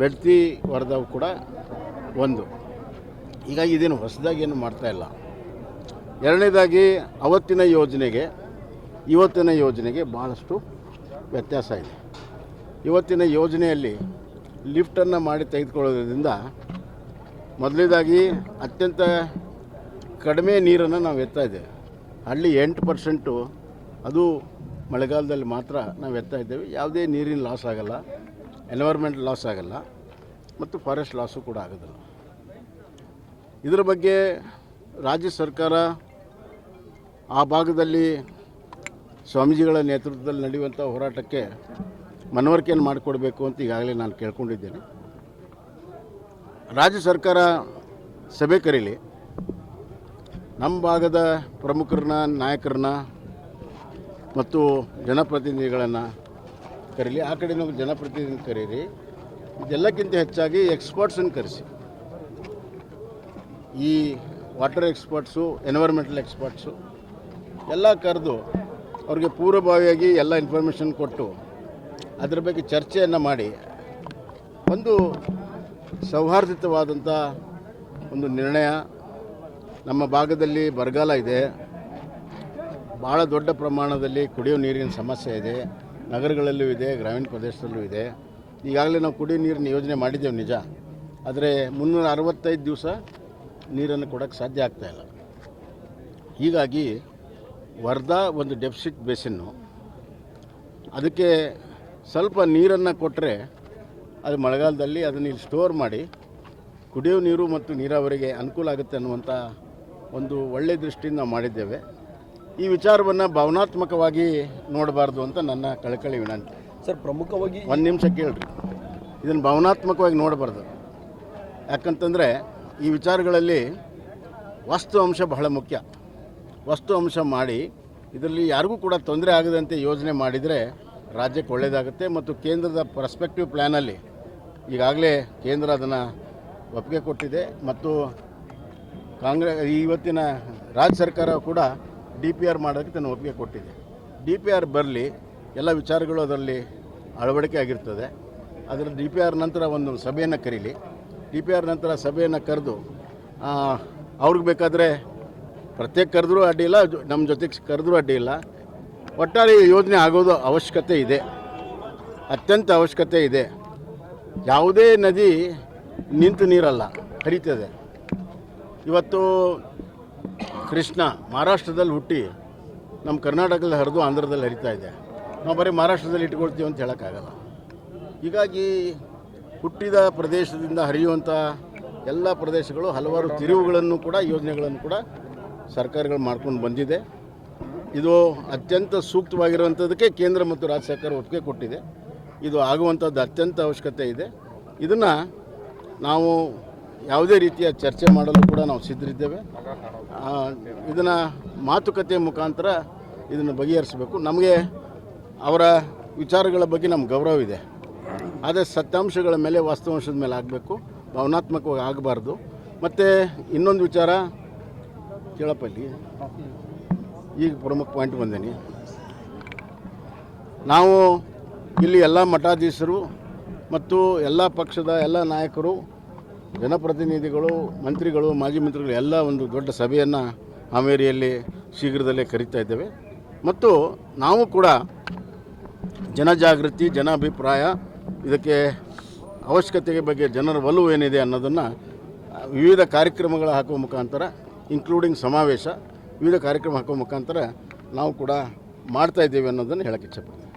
ಬೆಡ್ತಿ ವರದವು ಕೂಡ ಒಂದು. ಹೀಗಾಗಿ ಇದೇನು ಹೊಸದಾಗಿ ಏನು ಮಾಡ್ತಾ ಇಲ್ಲ. ಎರಡನೇದಾಗಿ ಅವತ್ತಿನ ಯೋಜನೆಗೆ, ಇವತ್ತಿನ ಯೋಜನೆಗೆ ಭಾಳಷ್ಟು ವ್ಯತ್ಯಾಸ ಇದೆ. ಇವತ್ತಿನ ಯೋಜನೆಯಲ್ಲಿ ಲಿಫ್ಟನ್ನು ಮಾಡಿ ತೆಗೆದುಕೊಳ್ಳೋದ್ರಿಂದ ಮೊದಲನೇದಾಗಿ ಅತ್ಯಂತ ಕಡಿಮೆ ನೀರನ್ನು ನಾವು ಎತ್ತಾ ಇದ್ದೇವೆ. ಹಳ್ಳಿ ಎಂಟು ಪರ್ಸೆಂಟು, ಅದು ಮಳೆಗಾಲದಲ್ಲಿ ಮಾತ್ರ ನಾವು ಎತ್ತಾ ಇದ್ದೇವೆ. ಯಾವುದೇ ನೀರಿನ ಲಾಸ್ ಆಗಲ್ಲ. ಎನ್ವೈರ್ಮೆಂಟ್ ಲಾಸ್ ಆಗಲ್ಲ, ಮತ್ತು ಫಾರೆಸ್ಟ್ ಲಾಸು ಕೂಡ ಆಗೋದಿಲ್ಲ. ಇದರ ಬಗ್ಗೆ ರಾಜ್ಯ ಸರ್ಕಾರ ಆ ಭಾಗದಲ್ಲಿ ಸ್ವಾಮೀಜಿಗಳ ನೇತೃತ್ವದಲ್ಲಿ ನಡೆಯುವಂಥ ಹೋರಾಟಕ್ಕೆ ಮನವರಿಕೆಯನ್ನು ಮಾಡಿಕೊಡ್ಬೇಕು ಅಂತ ಈಗಾಗಲೇ ನಾನು ಕೇಳ್ಕೊಂಡಿದ್ದೇನೆ. ರಾಜ್ಯ ಸರ್ಕಾರ ಸಭೆ ಕರೀಲಿ. ನಮ್ಮ ಭಾಗದ ಪ್ರಮುಖರನ್ನ, ನಾಯಕರನ್ನ ಮತ್ತು ಜನಪ್ರತಿನಿಧಿಗಳನ್ನು ಕರೀಲಿ, ಆ ಕಡೆನೂ ಜನಪ್ರತಿನಿಧಿ ಕರೀರಿ. ಇದೆಲ್ಲಕ್ಕಿಂತ ಹೆಚ್ಚಾಗಿ ಎಕ್ಸ್ಪರ್ಟ್ಸನ್ನು ಕರೆಸಿ. ಈ ವಾಟರ್ ಎಕ್ಸ್ಪರ್ಟ್ಸು ಎನ್ವೈರ್ಮೆಂಟಲ್ ಎಕ್ಸ್ಪರ್ಟ್ಸು ಎಲ್ಲ ಕರೆದು ಅವ್ರಿಗೆ ಪೂರ್ವಭಾವಿಯಾಗಿ ಎಲ್ಲ ಇನ್ಫಾರ್ಮೇಷನ್ ಕೊಟ್ಟು ಅದ್ರ ಬಗ್ಗೆ ಚರ್ಚೆಯನ್ನು ಮಾಡಿ. ಒಂದು ಸೌಹಾರ್ದಿತವಾದಂಥ ಒಂದು ನಿರ್ಣಯ ನಮ್ಮ ಭಾಗದಲ್ಲಿ ಬರಗಾಲ ಇದೆ. ಭಾಳ ದೊಡ್ಡ ಪ್ರಮಾಣದಲ್ಲಿ ಕುಡಿಯೋ ನೀರಿನ ಸಮಸ್ಯೆ ಇದೆ. ನಗರಗಳಲ್ಲೂ ಇದೆ, ಗ್ರಾಮೀಣ ಪ್ರದೇಶದಲ್ಲೂ ಇದೆ. ಈಗಾಗಲೇ ನಾವು ಕುಡಿಯೋ ನೀರಿನ ಯೋಜನೆ ಮಾಡಿದ್ದೇವೆ ನಿಜ. ಆದರೆ ಮುನ್ನೂರ ಅರವತ್ತೈದು ದಿವಸ ನೀರನ್ನು ಕೊಡೋಕ್ಕೆ ಸಾಧ್ಯ ಆಗ್ತಾಯಿಲ್ಲ ಹೀಗಾಗಿ ವರ್ಧಾ ಒಂದು ಡೆಫಿಸಿಟ್ ಬೇಸಿನ್ನು. ಅದಕ್ಕೆ ಸ್ವಲ್ಪ ನೀರನ್ನು ಕೊಟ್ಟರೆ ಅದು ಮಳೆಗಾಲದಲ್ಲಿ ಅದನ್ನು ಇಲ್ಲಿ ಸ್ಟೋರ್ ಮಾಡಿ ಕುಡಿಯೋ ನೀರು ಮತ್ತು ನೀರಾವರಿಗೆ ಅನುಕೂಲ ಆಗುತ್ತೆ ಅನ್ನುವಂಥ ಒಂದು ಒಳ್ಳೆಯ ದೃಷ್ಟಿಯಿಂದ ನಾವು ಮಾಡಿದ್ದೇವೆ. ಈ ವಿಚಾರವನ್ನು ಭಾವನಾತ್ಮಕವಾಗಿ ನೋಡಬಾರ್ದು ಅಂತ ನನ್ನ ಕಳಕಳಿ ವಿನಂತಿ. ಸರ್ ಪ್ರಮುಖವಾಗಿ ಒಂದು ನಿಮಿಷ ಕೇಳ್ರಿ. ಇದನ್ನು ಭಾವನಾತ್ಮಕವಾಗಿ ನೋಡಬಾರ್ದು. ಯಾಕಂತಂದರೆ ಈ ವಿಚಾರಗಳಲ್ಲಿ ವಸ್ತು ಅಂಶ ಬಹಳ ಮುಖ್ಯ. ವಸ್ತು ಅಂಶ ಮಾಡಿ ಇದರಲ್ಲಿ ಯಾರಿಗೂ ಕೂಡ ತೊಂದರೆ ಆಗದಂತೆ ಯೋಜನೆ ಮಾಡಿದರೆ ರಾಜ್ಯಕ್ಕೆ ಒಳ್ಳೆಯದಾಗುತ್ತೆ ಮತ್ತು ಕೇಂದ್ರದ ಪರ್ಸ್ಪೆಕ್ಟಿವ್ ಪ್ಲ್ಯಾನಲ್ಲಿ ಈಗಾಗಲೇ ಕೇಂದ್ರ ಅದನ್ನು ಒಪ್ಪಿಗೆ ಕೊಟ್ಟಿದೆ ಮತ್ತು ಕಾಂಗ್ರೆಸ್ ಇವತ್ತಿನ ರಾಜ್ಯ ಸರ್ಕಾರ ಕೂಡ ಡಿ ಪಿ ಆರ್ ಮಾಡೋದಕ್ಕೆ ತನ್ನ ಒಪ್ಪಿಗೆ ಕೊಟ್ಟಿದೆ. ಡಿ ಪಿ ಆರ್ ಬರಲಿ, ಎಲ್ಲ ವಿಚಾರಗಳು ಅದರಲ್ಲಿ ಅಳವಡಿಕೆ ಆಗಿರ್ತದೆ. ಅದರ ಡಿ ಪಿ ಆರ್ ನಂತರ ಒಂದು ಸಭೆಯನ್ನು ಕರೀಲಿ. ಡಿ ಪಿ ಆರ್ ನಂತರ ಸಭೆಯನ್ನು ಕರೆದು ಅವ್ರಿಗೆ ಬೇಕಾದರೆ ಪ್ರತ್ಯೇಕ ಕರೆದರೂ ಅಡ್ಡಿ ಇಲ್ಲ ನಮ್ಮ ಜೊತೆಗೆ ಕರೆದ್ರೂ ಅಡ್ಡಿ ಇಲ್ಲ. ಒಟ್ಟಾರೆ ಯೋಜನೆ ಆಗೋದು ಅವಶ್ಯಕತೆ ಇದೆ. ಅತ್ಯಂತ ಅವಶ್ಯಕತೆ ಇದೆ. ಯಾವುದೇ ನದಿ ನಿಂತು ನೀರಲ್ಲ, ಹರಿತದೆ. ಇವತ್ತು ಕೃಷ್ಣ, ಮಹಾರಾಷ್ಟ್ರದಲ್ಲಿ ಹುಟ್ಟಿ ನಮ್ಮ ಕರ್ನಾಟಕದಲ್ಲಿ ಹರಿದು ಆಂಧ್ರದಲ್ಲಿ ಹರಿತಾ ಇದೆ. ನಾವು ಬರೀ ಮಹಾರಾಷ್ಟ್ರದಲ್ಲಿ ಇಟ್ಕೊಳ್ತೀವಿ ಅಂತ ಹೇಳೋಕ್ಕಾಗಲ್ಲ. ಹೀಗಾಗಿ ಹುಟ್ಟಿದ ಪ್ರದೇಶದಿಂದ ಹರಿಯುವಂಥ ಎಲ್ಲ ಪ್ರದೇಶಗಳು ಹಲವಾರು ತಿರುವುಗಳನ್ನು ಕೂಡ, ಯೋಜನೆಗಳನ್ನು ಕೂಡ ಸರ್ಕಾರಗಳು ಮಾಡ್ಕೊಂಡು ಬಂದಿದೆ. ಇದು ಅತ್ಯಂತ ಸೂಕ್ತವಾಗಿರುವಂಥದ್ದಕ್ಕೆ ಕೇಂದ್ರ ಮತ್ತು ರಾಜ್ಯ ಸರ್ಕಾರ ಒಪ್ಪಿಗೆ ಕೊಟ್ಟಿದೆ. ಇದು ಆಗುವಂಥದ್ದು ಅತ್ಯಂತ ಅವಶ್ಯಕತೆ ಇದೆ. ಇದನ್ನು ನಾವು ಯಾವುದೇ ರೀತಿಯ ಚರ್ಚೆ ಮಾಡಲು ಕೂಡ ನಾವು ಸಿದ್ಧರಿದ್ದೇವೆ. ಇದನ್ನು ಮಾತುಕತೆ ಮುಖಾಂತರ ಇದನ್ನು ಬಗೆಹರಿಸಬೇಕು. ನಮಗೆ ಅವರ ವಿಚಾರಗಳ ಬಗ್ಗೆ ನಮ್ಗೆ ಗೌರವ ಇದೆ. ಆದರೆ ಸತ್ಯಾಂಶಗಳ ಮೇಲೆ, ವಾಸ್ತವಾಂಶದ ಮೇಲೆ ಆಗಬೇಕು. ಭಾವನಾತ್ಮಕವಾಗಿ ಆಗಬಾರ್ದು. ಮತ್ತು ಇನ್ನೊಂದು ವಿಚಾರ ಕೇಳಪ್ಪ ಇಲ್ಲಿ. ಈಗ ಪ್ರಮುಖ ಪಾಯಿಂಟ್ ಬಂದೇನಿ. ನಾವು ಇಲ್ಲಿ ಎಲ್ಲ ಮಠಾಧೀಶರು ಮತ್ತು ಎಲ್ಲ ಪಕ್ಷದ ಎಲ್ಲ ನಾಯಕರು ಜನಪ್ರತಿನಿಧಿಗಳು, ಮಂತ್ರಿಗಳು, ಮಾಜಿ ಮಂತ್ರಿಗಳು ಎಲ್ಲ ಒಂದು ದೊಡ್ಡ ಸಭೆಯನ್ನು ಹಾವೇರಿಯಲ್ಲಿ ಶೀಘ್ರದಲ್ಲೇ ಕರೀತಾ ಇದ್ದೇವೆ. ಮತ್ತು ನಾವು ಕೂಡ ಜನಜಾಗೃತಿ ಜನಾಭಿಪ್ರಾಯ ಇದಕ್ಕೆ ಅವಶ್ಯಕತೆಗೆ ಬಗ್ಗೆ ಜನರ ಒಲವು ಏನಿದೆ ಅನ್ನೋದನ್ನು ವಿವಿಧ ಕಾರ್ಯಕ್ರಮಗಳ ಹಾಕುವ ಮುಖಾಂತರ ಇನ್ಕ್ಲೂಡಿಂಗ್ ಸಮಾವೇಶ, ವಿವಿಧ ಕಾರ್ಯಕ್ರಮ ಹಾಕುವ ಮುಖಾಂತರ ನಾವು ಕೂಡ ಮಾಡ್ತಾ ಇದ್ದೇವೆ ಅನ್ನೋದನ್ನು ಹೇಳಕ್ಕೆ ಇಚ್ಛೆಪಡ್ತೀನಿ.